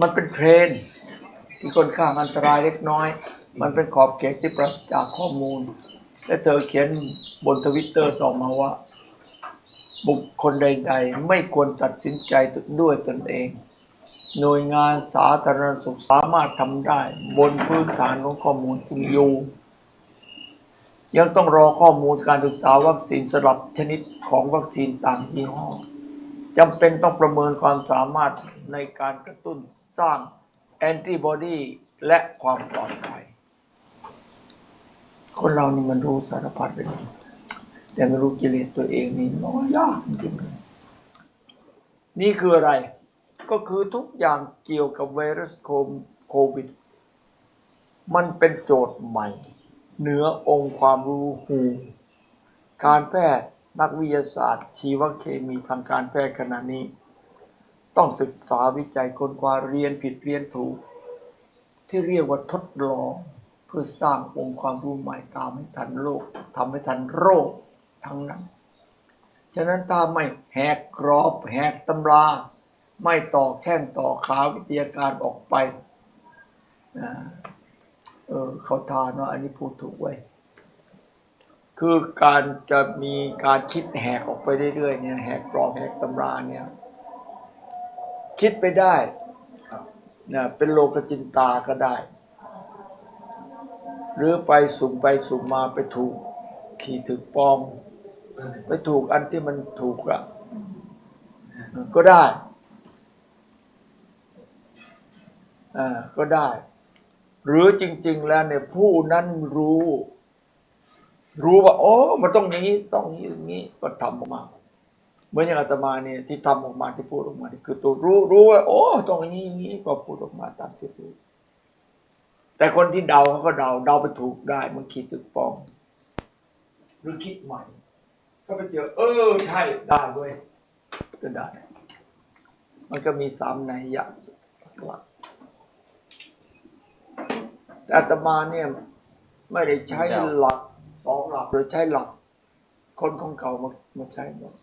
มันเป็นเทรนที่ค่อนข้างอันตรายเล็กน้อย มันเป็นขอบเขตที่ปราศจากข้อมูล และเธอเขียนบนทวิตเตอร์ต่อมาว่า บุคคลใด ๆ ไม่ควรตัดสินใจด้วยตนเอง หน่วยงานสาธารณสุขสามารถทำได้ บนพื้นฐานของข้อมูลที่มีอยู่ยังต้องรอข้อมูลการศึกษาวัคซีนสลับชนิดของวัคซีนต่างยี่ห้อจำเป็นต้องประเมินความสามารถในการกระตุ้น สร้างแอนติบอดีและความปลอดภัย คนเรานี่มันรู้สารพัดเลยแต่ไม่รู้กิเลสตัวเองนี่น้อยยากจริงๆนี่คืออะไร ก็คือทุกอย่างเกี่ยวกับไวรัสโควิด มันเป็นโจทย์ใหม่ เหนือองค์ความรู้หูการแพทย์นักวิทยาศาสตร์ ชีวเคมีทางการแพทย์ขณะนี้ ต้องศึกษาวิจัยค้นคว้าเรียนผิดเรียนถูก ที่เรียกว่าทดลอง เพื่อสร้างองค์ความรู้ใหม่ตามให้ทันโลกทำให้ทันโรคทั้งนั้น ฉะนั้นถ้าไม่แหกกรอบแหกตำรา ไม่ต่อแข้งต่อขาวิทยาการออกไปอ่าเออเขาทานว่าอันนี้พูดถูกไว้ คือการจะมีการคิดแหกออกไปเรื่อยๆเนี่ยแหกกรอบแหกตำราเนี่ย คิดไปได้นะเป็นโลกจินตาก็ได้ หรือไปสุ่มไปสุ่มมาไปถูกที่ถึกปอง ไปถูกอันที่มันถูกอะก็ได้อ่าก็ได้ หรือจริง ๆ แล้วเนี่ยผู้นั้นรู้ รู้ว่าโอ้มันต้องอย่างนี้ ต้องอย่างนี้อย่างนี้ก็ทำออกมา มือนอย่างอาตมาเนี่ยที่ทำออกมาที่พูดออกมานี่คือตัวรู้รู้ว่า โอ้ต้องอย่างนี้อย่างนี้ก็พูดออกมาตามที่พูดแต่คนที่เดาเขาก็เดาเดาไปถูกได้มันคิดถึกปอง หรือคิดใหม่ ก็ไปเจอ เออ ใช่ได้เว้ยก็ได้ มันก็มีสามในยยะหลักแต่อาตมาเนี่ย ไม่ได้ใช้หลักสองหลักหรือใช้หลัก คนของเก่ามามาใช้หมด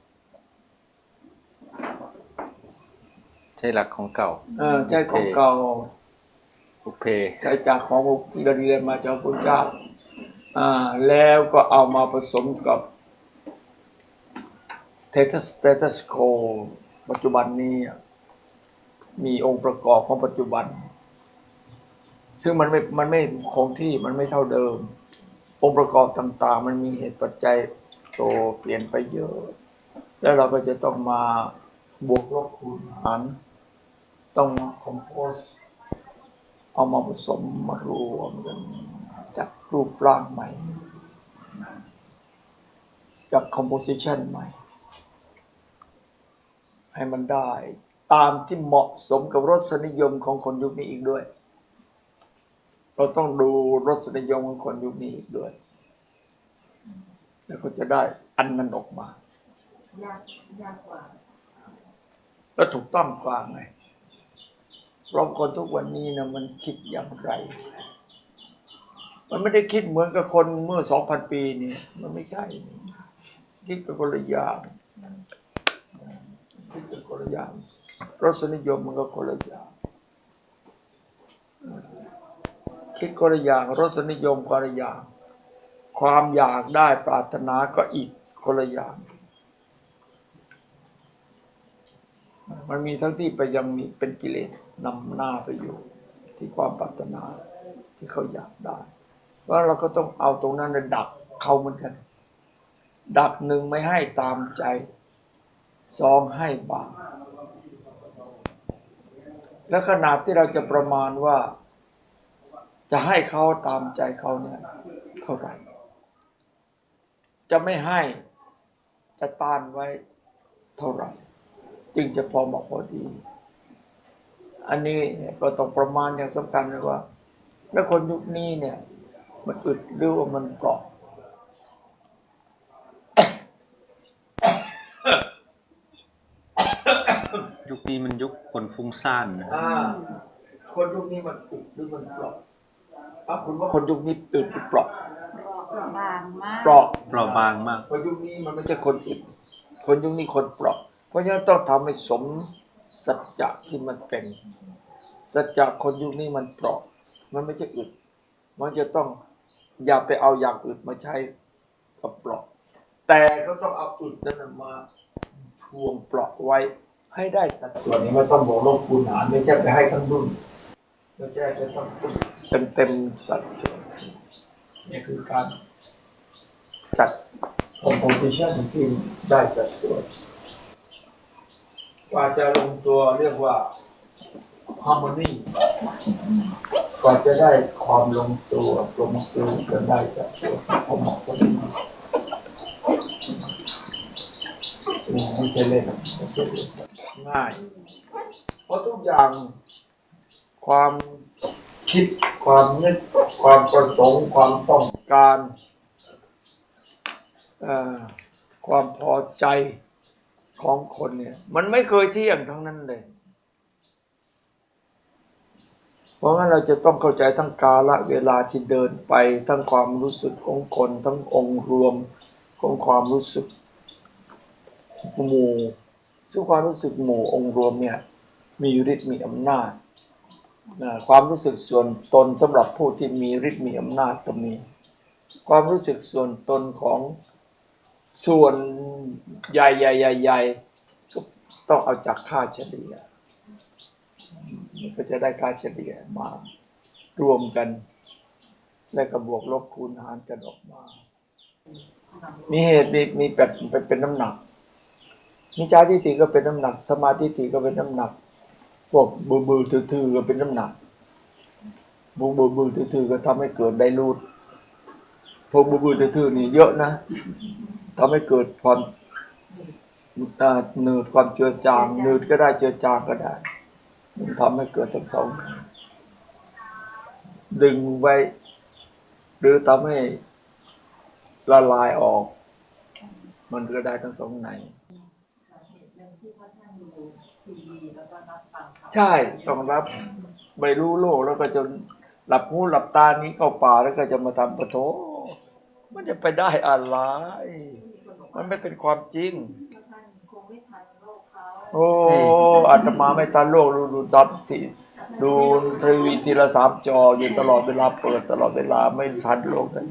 ช่หลักของเก่า เออใช้ของเก่าบุพเพใช้จากของที่เราเรียนมาจากพระพุทธเจ้าอ่าแล้วก็เอามาผสมกับเทสสเตตัสโคปัจจุบันนี้อะมีองค์ประกอบของปัจจุบัน ซึ่งมันไม่มันไม่คงที่มันไม่เท่าเดิม องค์ประกอบต่าง ๆ มันมีเหตุปัจจัยโตเปลี่ยนไปเยอะ แล้วเราก็จะต้องมาบวกลบคูณหาร ต้องมาคอมโพสเอามาผสมมารวมกันจากรูปร่างใหม่จากคอมโพสิชันใหม่ ให้มันได้ตามที่เหมาะสมกับรสนิยมของคนยุคนี้อีกด้วย เราต้องดูรสนิยมของคนยุคนี้อีกด้วย แล้วก็จะได้อันนั้นออกมาากยากกว่า แล้วถูกต้องกว่าไง เพราะคนทุกวันนี้นะมันคิดอย่างไร มันไม่ได้คิดเหมือนกับคนเมื่อสองพันปีนี่มันไม่ใช่คิดกับคนละอย่างคิดกับคนละอย่างรสนิยมมันก็คนละอย่างคิดคนละอย่างรสนิยมคนละอย่างความอยากได้ปรารถนาก็อีกคนละอย่าง มันมีทั้งที่ไปยังมีเป็นกิเลสนำหน้าไปอยู่ ที่ความปรารถนาที่เขาอยากได้เพราเราก็ต้องเอาตรงนั้นนะดักเขาเหมือนกัน ดักหนึ่งไม่ให้ตามใจสองให้บางและขนาดที่เราจะประมาณว่า จะให้เขาตามใจเขาเนี่ยเท่าไหร่จะไม่ให้จะต้านไว้เท่าไหร่ จึงจะพอเหมาะพอดี อันนี้เนี่ยก็ต้องประมาณอย่างสำคัญเลยว่าแล้วคนยุคนี้เนี่ย มันอึดหรือว่ามันเปราะยุคนี้มันยุคคนฟุ้งซ่านนะอ่าคนยุคนี้มันอึดหรือมันเปราะอะคุณว่าคนยุคนี้อึดหรือเปราะบางมากเปราะเปราะบางมากคนยุคนี้มันไม่ใช่คนอึดคนยุคนี้คนเปราะ เพราะฉะนั้นต้องทำให้สมสัจจะที่มันเป็น สัจจะคนยุคนี้มันเปราะ มันไม่ใช่อึด มันจะต้องอย่าไปเอาอย่างอื่นมาใช้กับเปราะ แต่ก็ต้องเอาอึดนั้นมาทวงเปราะไว้ให้ได้สัดส่วนนี้ไม่ต้องบอกลบคูณหารไม่ใช่ไปให้ทั้งรุ่นไม่ใช่จะต้องเต็มเต็มสัดส่วนนี่คือการจัด composition ที่ได้สัดส่วน กว่าจะลงตัวเรียกว่า harmony กว่าจะได้ความลงตัวลงตัวกันได้สัดส่วนพอเหมาะพอดีไม่ใช่เล่นไม่ใช่เล่นง่าย เพราะทุกอย่าง ความคิดความนึกความประสงค์ ความต้องการเอ่อความพอใจ ของคนเนี่ย มันไม่เคยเที่ยงทั้งนั้นเลย เพราะงั้นเราจะต้องเข้าใจทั้งกาละเวลาที่เดินไป ทั้งความรู้สึกของคน ทั้งองค์รวมของความรู้สึกหมู่ซึ่งความรู้สึกหมู่องค์รวมเนี่ย มีฤทธิ์มีอำนาจความรู้สึกส่วนตนสำหรับผู้ที่มีฤทธิ์มีอำนาจก็มี ความรู้สึกส่วนตนของ ส่วนใหญ่ใหญ่ใหญ่ใหญ่ก็ต้องเอาจากค่าเฉลี่ยมันก็จะได้ค่าเฉลี่ยมารวมกัน แล้วก็บวกลบคูณหารกันออกมา มีเหตุมีมีแป็นเป็นน้ำหนักมิจฉาทิฏฐิก็เป็นน้ำหนัก สมาธิฏฐิก็เป็นน้ำหนัก พวกบือบือถือถือก็เป็นน้ำหนักบูบือบือถือถือก็ทำให้เกิดไดรูดพวกบือบือถือถือนี่เยอะนะ ทำให้เกิดความอ่าหนืดความเจือจางหนืดก็ได้เจือจางก็ได้ มันทำให้เกิดทั้งสอง ดึงไว้ หรือทำให้ละลายออก มันก็ได้ทั้งสองในใช่ต้องรับ ไม่รู้โลกแล้วก็จนหลับหูหลับตานี้เข้าป่าแล้วก็จะมาทำปะโถ มันจะไปได้อะไร มันไม่เป็นความจริงท่านคงไม่ทันโลกเขาโอ้อาตมาไม่ทันโลกดูดูซับทีดูทีวีทีละสามจออยู่ตลอดเวลาเปิดตลอดเวลาไม่ทันโลกเลย